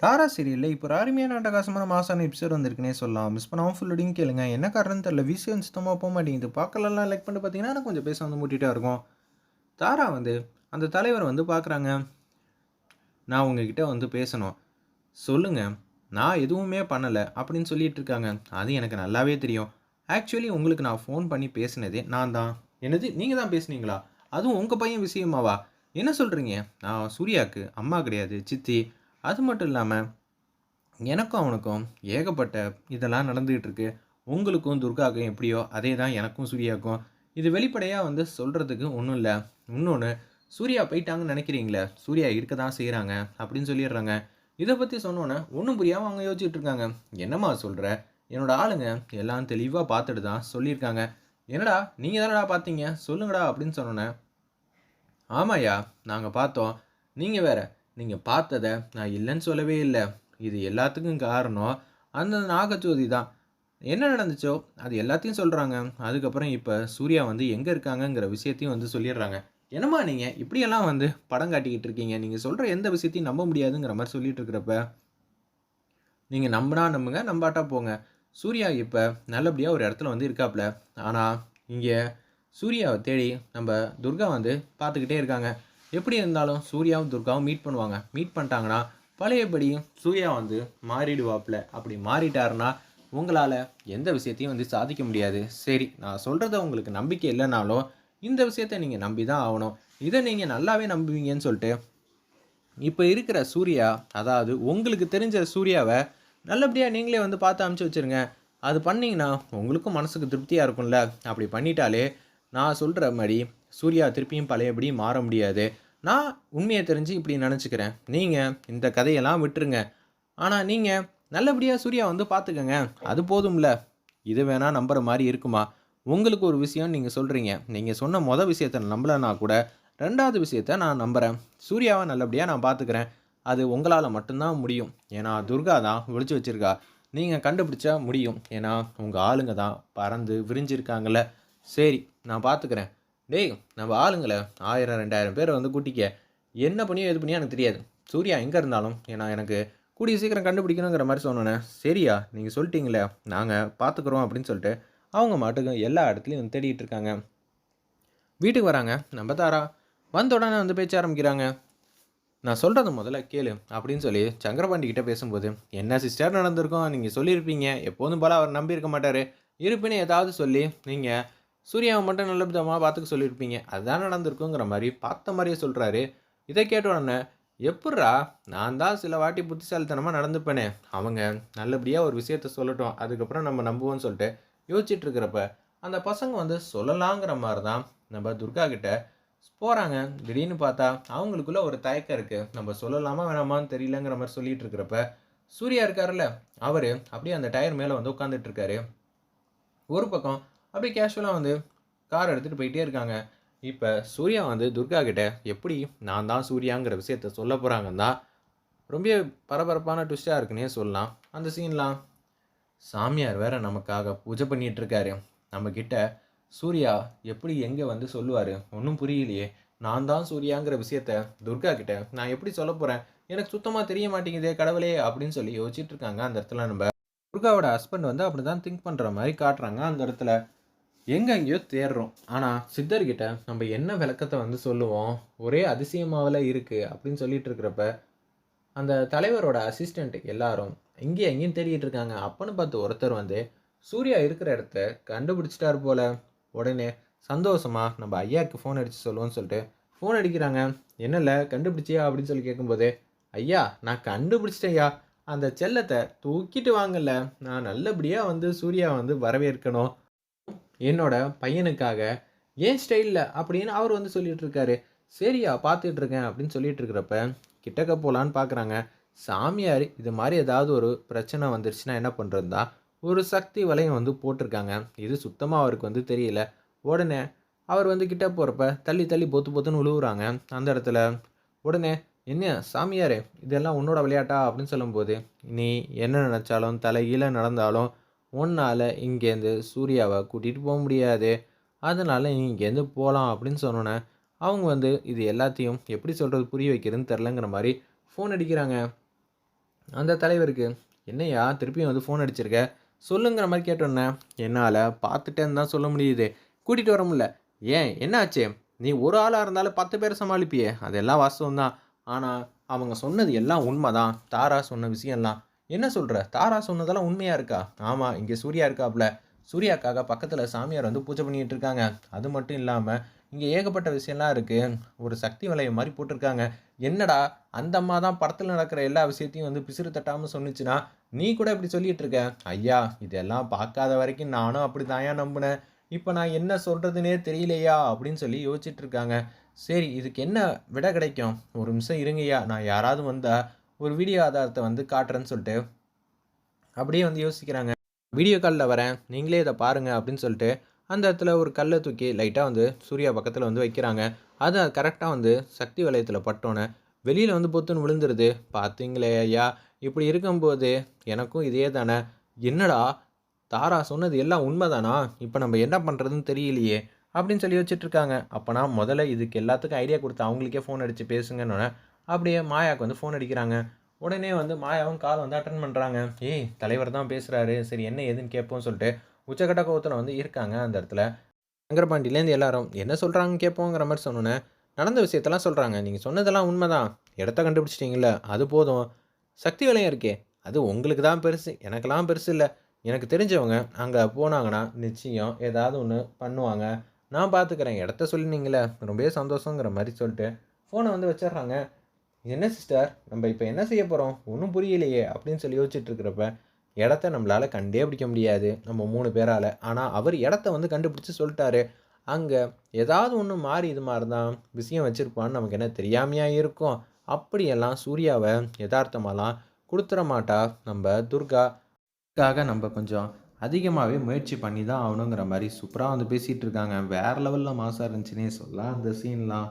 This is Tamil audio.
தாரா சீரியலில் இப்போ ஒரு அருமையான அட்டகாசமான மாசான எபிசோட் வந்திருக்குனே சொல்லலாம். மிஸ் பண்ணாமல் ஃபுல்லோடையும் கேளுங்க. என்ன காரணம் தெரியல. விஷயம் சுத்தமாக போக மாட்டேங்குது. பார்க்கலாம் லைக் பண்ணிட்டு பார்த்தீங்கன்னா கொஞ்சம் பேச வந்து மூட்டிகிட்டே இருக்கும். தாரா வந்து அந்த தலைவர் வந்து பார்க்குறாங்க. நான் உங்ககிட்ட வந்து பேசணும். சொல்லுங்கள் நான் எதுவுமே பண்ணலை அப்படின்னு சொல்லிட்டு இருக்காங்க. அது எனக்கு நல்லாவே தெரியும். ஆக்சுவலி உங்களுக்கு நான் ஃபோன் பண்ணி பேசினதே நான் தான். என்னது? நீங்கள் தான் பேசுனீங்களா? அதுவும் உங்கள் பையன் விஷயமாவா? என்ன சொல்கிறீங்க நான் சூர்யாவுக்கு அம்மா கிடையாது. சித்தி அது மட்டும் இல்லாமல் எனக்கும் அவனுக்கும் ஏகப்பட்ட இதெல்லாம் நடந்துக்கிட்டு இருக்கு உங்களுக்கும் துர்காவுக்கும் எப்படியோ அதே தான் எனக்கும் சூர்யாவுக்கும். இது வெளிப்படையாக வந்து சொல்கிறதுக்கு ஒன்றும் இல்லை. இன்னொன்று சூர்யா போயிட்டாங்கன்னு நினைக்கிறீங்களே? சூர்யா இருக்க தான் செய்கிறாங்க அப்படின்னு சொல்லிடுறாங்க. இதை பற்றி சொன்னோன்னே ஒன்றும் புரியாமல் அவங்க யோசிச்சுட்டு இருக்காங்க. என்னம்மா சொல்கிற என்னோட ஆளுங்க எல்லாம் தெளிவாக பார்த்துட்டு தான் சொல்லியிருக்காங்க. என்னடா நீங்கள் தானடா பார்த்தீங்க? சொல்லுங்கடா அப்படின்னு சொன்னோன்னே ஆமாய்யா நாங்கள் பார்த்தோம். நீங்கள் வேறு நீங்கள் பார்த்ததை நான் இல்லைன்னு சொல்லவே இல்லை. இது எல்லாத்துக்கும் காரணம் அந்த நாகஜோதி தான். என்ன நடந்துச்சோ அது எல்லாத்தையும் சொல்கிறாங்க அதுக்கப்புறம் இப்போ சூர்யா வந்து எங்கே இருக்காங்கங்கிற விஷயத்தையும் வந்து சொல்லிடுறாங்க. என்னம்மா நீங்கள் இப்படியெல்லாம் வந்து படம் காட்டிக்கிட்டு இருக்கீங்க? நீங்கள் சொல்கிற எந்த விஷயத்தையும் நம்ப முடியாதுங்கிற மாதிரி சொல்லிட்டு இருக்கிறப்ப நீங்கள் நம்பினா நம்புங்க நம்பாட்டா போங்க. சூர்யா இப்போ நல்லபடியாக ஒரு இடத்துல வந்து இருக்காப்புல ஆனால் இங்கே சூர்யாவை தேடி நம்ம துர்கா வந்து பார்த்துக்கிட்டே இருக்காங்க. எப்படி இருந்தாலும் சூர்யாவும் துர்காவும் மீட் பண்ணுவாங்க. மீட் பண்ணிட்டாங்கன்னா பழையபடி சூர்யா வந்து மாறிடுவாப்பில் அப்படி மாறிட்டாருன்னா உங்களால் எந்த விஷயத்தையும் வந்து சாதிக்க முடியாது. சரி நான் சொல்கிறத உங்களுக்கு நம்பிக்கை இல்லைனாலும் இந்த விஷயத்த நீங்கள் நம்பி தான் ஆகணும். இதை நீங்கள் நல்லாவே நம்புவீங்கன்னு சொல்லிட்டு இப்போ இருக்கிற சூர்யா அதாவது உங்களுக்கு தெரிஞ்ச சூர்யாவை நல்லபடியாக நீங்களே வந்து பார்த்து அமுச்சு வச்சுருங்க. அது பண்ணிங்கன்னா உங்களுக்கும் மனசுக்கு திருப்தியாக இருக்கும்ல. அப்படி பண்ணிட்டாலே நான் சொல்கிற மாதிரி சூர்யா திருப்பியும் பழையபடி மாற முடியாது. நான் உண்மையை தெரிஞ்சு இப்படி நினச்சிக்கிறேன். நீங்கள் இந்த கதையெல்லாம் விட்டுருங்க. ஆனால் நீங்கள் நல்லபடியாக சூர்யா வந்து பார்த்துக்கங்க அது போதும்ல. இது வேணால் நம்புகிற மாதிரி இருக்குமா? உங்களுக்கு ஒரு விஷயம் நீங்கள் சொல்கிறீங்க நீங்கள் சொன்ன மொதல் விஷயத்த நம்பலைன்னா கூட ரெண்டாவது விஷயத்த நான் நம்புகிறேன் சூர்யாவை நல்லபடியாக நான் பார்த்துக்கிறேன் அது உங்களால் மட்டும்தான் முடியும். ஏன்னா துர்கா தான் ஒழிச்சு வச்சுருக்கா. நீங்கள் கண்டுபிடிச்சா முடியும். ஏன்னா உங்கள் ஆளுங்க தான் பறந்து விரிஞ்சிருக்காங்கள சரி நான் பார்த்துக்கிறேன் டேய் நம்ம ஆளுங்களை ஆயிரம் ரெண்டாயிரம் பேரை வந்து கூட்டிக்க. என்ன பண்ணியோ எது பண்ணியோ எனக்கு தெரியாது. சூர்யா எங்கே இருந்தாலும் ஏன்னா எனக்கு கூடிய சீக்கிரம் கண்டுபிடிக்கணுங்கிற மாதிரி சொன்னோன்னே சரியா நீங்கள் சொல்லிட்டீங்களே நாங்கள் பார்த்துக்குறோம் அப்படின்னு சொல்லிட்டு அவங்க மாட்டுக்கு எல்லா இடத்துலையும் வந்து தேடிட்டு இருக்காங்க. வீட்டுக்கு வராங்க. நம்ம தாரா வந்த உடனே வந்து பேச்ச ஆரம்பிக்கிறாங்க. நான் சொல்கிறது முதல்ல கேளு அப்படின்னு சொல்லி சங்கரபாண்டிக்கிட்ட பேசும்போது என்ன சிஸ்டர் நடந்திருக்கோம்? நீங்கள் சொல்லியிருப்பீங்க. எப்போதும் போல் அவர் நம்பியிருக்க மாட்டார். இருப்பினு ஏதாவது சொல்லி நீங்கள் சூர்யாவை மட்டும் நல்ல விதமாக பார்த்துக்க சொல்லியிருப்பீங்க. அதுதான் நடந்திருக்குங்கிற மாதிரி பார்த்த மாதிரியே சொல்கிறாரு இதை கேட்ட உடனே எப்பட்றா? நான் தான் சில வாட்டி புத்திசாலித்தனமாக நடந்துப்பேனே. அவங்க நல்லபடியாக ஒரு விஷயத்த சொல்லட்டும். அதுக்கப்புறம் நம்ம நம்புவோம்னு சொல்லிட்டு யோசிச்சுட்டு இருக்கிறப்ப அந்த பசங்க வந்து சொல்லலாங்கிற மாதிரி தான் நம்ம துர்கா கிட்ட போகிறாங்க திடீர்னு பார்த்தா அவங்களுக்குள்ள ஒரு தயக்கம் இருக்குது நம்ம சொல்லலாமா வேணாமான்னு தெரியலங்கிற மாதிரி சொல்லிட்டு இருக்கிறப்ப சூர்யா இருக்காருல்ல. அவர் அப்படியே அந்த டயர் மேலே வந்து உட்காந்துட்டு இருக்காரு ஒரு பக்கம் அப்படியே கேஷுவலாக வந்து கார் எடுத்துகிட்டு போயிட்டே இருக்காங்க. இப்போ சூர்யா வந்து துர்கா கிட்ட எப்படி நான் தான் சூர்யாங்கிற விஷயத்த சொல்ல போகிறாங்கன்னா ரொம்ப பரபரப்பான ட்விஸ்ட்டாக இருக்குன்னே சொல்லலாம். அந்த சீன்லாம் சாமியார் வேற நமக்காக பூஜை பண்ணிகிட்ருக்காரு நம்மக்கிட்ட சூர்யா எப்படி எங்கே வந்து சொல்லுவார்? ஒன்றும் புரியலையே. நான் தான் சூர்யாங்கிற விஷயத்த துர்கா கிட்ட நான் எப்படி சொல்ல போகிறேன் எனக்கு சுத்தமாக தெரிய மாட்டேங்குதே கடவுளே அப்படின்னு சொல்லி யோசிச்சுட்டு இருக்காங்க அந்த இடத்துல நம்ம. துர்காவோட ஹஸ்பண்ட் வந்து அப்படி தான் திங்க் பண்ணுற மாதிரி காட்டுறாங்க. அந்த இடத்துல எங்கெங்கேயோ தேடுறோம் ஆனால் சித்தர்கிட்ட நம்ம என்ன விளக்கத்தை வந்து சொல்லுவோம்? ஒரே அதிசயமாவில் இருக்குது அப்படின்னு சொல்லிட்டு இருக்கிறப்ப அந்த தலைவரோட அசிஸ்டண்ட் எல்லாரும் இங்கேயும் எங்கேயும் தேடிட்டு இருக்காங்க. அப்பன்னு பார்த்து ஒருத்தர் வந்து சூர்யா இருக்கிற இடத்த கண்டுபிடிச்சிட்டாரு போல. உடனே சந்தோஷமா நம்ம ஐயாவுக்கு ஃபோன் அடித்து சொல்லுவோம்னு சொல்லிட்டு ஃபோன் அடிக்கிறாங்க. என்னல்ல கண்டுபிடிச்சியா? அப்படின்னு சொல்லி கேட்கும்போது ஐயா நான் கண்டுபிடிச்சிட்டேயா அந்த செல்லத்தை தூக்கிட்டு வாங்கல. நான் நல்லபடியாக வந்து சூர்யா வந்து வரவேற்கணும். என்னோட பையனுக்காக ஏன் ஸ்டைலில் அப்படின்னு அவர் வந்து சொல்லிட்டு இருக்காரு. சரியா பார்த்துட்டு இருக்கேன் அப்படின்னு சொல்லிட்டு இருக்கிறப்ப கிட்டக்க போகலான்னு பார்க்குறாங்க சாமியார் இது மாதிரி ஏதாவது ஒரு பிரச்சனை வந்துருச்சுன்னா என்ன பண்ணுறதுதான் ஒரு சக்தி வலையம் வந்து போட்டிருக்காங்க. இது சுத்தமாக அவருக்கு வந்து தெரியல. உடனே அவர் வந்து கிட்ட போகிறப்ப தள்ளி தள்ளி பொத்து பொத்துன்னு உழுவுறாங்க. அந்த இடத்துல உடனே என்ன சாமியாரே இதெல்லாம் உன்னோட விளையாட்டா? அப்படின்னு சொல்லும்போது நீ என்ன நினச்சாலும் தலைகீழ நடந்தாலும் உன்னால் இங்கேருந்து சூர்யாவை கூட்டிகிட்டு போக முடியாது. அதனால் நீ இங்கேருந்து போகலாம் அப்படின்னு சொன்னோன்னே அவங்க வந்து இது எல்லாத்தையும் எப்படி சொல்கிறது புரிய வைக்கிறதுன்னு தெரிலங்கிற மாதிரி ஃபோன் அடிக்கிறாங்க. அந்த தலைவருக்கு என்னய்யா திருப்பியும் வந்து ஃபோன் அடிச்சிருக்க? சொல்லுங்கிற மாதிரி கேட்டோன்னே என்னால் பார்த்துட்டேன்னு தான் சொல்ல முடியுது. கூட்டிகிட்டு வர முடியல. ஏன்? என்னாச்சு? நீ ஒரு ஆளாக இருந்தாலும் பத்து பேர் சமாளிப்பியே. அதெல்லாம் வாஸ்தவம் தான் ஆனால் அவங்க சொன்னது எல்லாம் உண்மை தான் தாரா சொன்ன விஷயம்லாம் என்ன சொல்கிற தாரா சொன்னதெல்லாம் உண்மையாக இருக்கா? ஆமாம் இங்கே சூர்யா இருக்காப்புல சூர்யாக்காக பக்கத்தில் சாமியார் வந்து பூஜை பண்ணிகிட்டு இருக்காங்க. அது மட்டும் இல்லாமல் இங்கே ஏகப்பட்ட விஷயம்லாம் இருக்குது ஒரு சக்தி வலையம் மாதிரி போட்டிருக்காங்க. என்னடா அந்த அம்மா தான் படத்தில் நடக்கிற எல்லா விஷயத்தையும் வந்து பிசிறு தட்டாமல் சொன்னிச்சுன்னா நீ கூட இப்படி சொல்லிட்டு இருக்க? ஐயா இதெல்லாம் பார்க்காத வரைக்கும் நானும் அப்படி தாயா நம்பினேன். இப்போ நான் என்ன சொல்கிறதுனே தெரியலையா? அப்படின்னு சொல்லி யோசிச்சுட்டு இருக்காங்க. சரி இதுக்கு என்ன விட கிடைக்கும்? ஒரு நிமிஷம் இருங்கய்யா. நான் யாராவது வந்தால் ஒரு வீடியோ ஆதாரத்தை வந்து காட்டுறேன்னு சொல்லிட்டு அப்படியே வந்து யோசிக்கிறாங்க. வீடியோ காலில் வரேன். நீங்களே இதை பாருங்கள் அப்படின்னு சொல்லிட்டு அந்த இடத்துல ஒரு கல்லை தூக்கி லைட்டாக வந்து சூர்யா பக்கத்தில் வந்து வைக்கிறாங்க. அது கரெக்டாக வந்து சக்தி வலயத்தில் பட்டோன்னே வெளியில் வந்து பொத்துன்னு விழுந்துருது. பார்த்தீங்களே ஐயா இப்படி இருக்கும்போது எனக்கும் இதே தானே. என்னடா தாரா சொன்னது எல்லாம் உண்மைதானா? இப்போ நம்ம என்ன பண்ணுறதுன்னு தெரியலையே அப்படின்னு சொல்லி வச்சுட்டு இருக்காங்க. அப்போனா முதல்ல இதுக்கு எல்லாத்துக்கும் ஐடியா கொடுத்து அவங்களுக்கே ஃபோன் அடித்து பேசுங்கன்னு அப்படியே மாயாவுக்கு வந்து ஃபோன் அடிக்கிறாங்க. உடனே வந்து மாயாவும் கால் வந்து அட்டன் பண்ணுறாங்க ஏய் தலைவர் தான் பேசுகிறாரு சரி என்ன ஏதுன்னு கேட்போம்னு சொல்லிட்டு உச்சக்கட்ட கோவத்தில் வந்து இருக்காங்க அந்த இடத்துல. சங்கரபாண்டிலேருந்து எல்லாரும் என்ன சொல்கிறாங்கன்னு கேட்போங்கிற மாதிரி சொன்னோன்னே நடந்த விஷயத்தெல்லாம் சொல்கிறாங்க நீங்கள் சொன்னதெல்லாம் உண்மை தான் இடத்த கண்டுபிடிச்சிட்டிங்கள அது போதும். சக்தி வளையம் இருக்கே? அது உங்களுக்கு தான் பெருசு. எனக்கெல்லாம் பெருசு இல்லை. எனக்கு தெரிஞ்சவங்க அங்கே போனாங்கன்னா நிச்சயம் ஏதாவது ஒன்று பண்ணுவாங்க. நான் பார்த்துக்கிறேன் இடத்த சொல்லினீங்களே ரொம்பவே சந்தோஷங்கிற மாதிரி சொல்லிட்டு ஃபோனை வந்து வச்சிடுறாங்க. என்ன சிஸ்டர் நம்ம இப்போ என்ன செய்ய போகிறோம் ஒன்றும் புரியலையே அப்படின்னு சொல்லி யோசிச்சுட்டு இருக்கிறப்ப இடத்த நம்மளால் கண்டே பிடிக்க முடியாது நம்ம மூணு பேரால். ஆனால் அவர் இடத்த வந்து கண்டுபிடிச்சி சொல்லிட்டாரு. அங்கே ஏதாவது ஒன்று மாறி இது மாதிரி தான் விஷயம் வச்சுருப்பான்னு நமக்கு என்ன தெரியாமையாக இருக்கும்? அப்படியெல்லாம் சூர்யாவை யதார்த்தமாலாம் கொடுத்துட மாட்டா நம்ம துர்காக்காக நம்ம கொஞ்சம் அதிகமாகவே முயற்சி பண்ணி தான் ஆகணுங்கிற மாதிரி சூப்பராக வந்து பேசிகிட்டு இருக்காங்க. வேறு லெவலில் மாசாக இருந்துச்சுன்னே சொல்லலாம் அந்த சீன்லாம்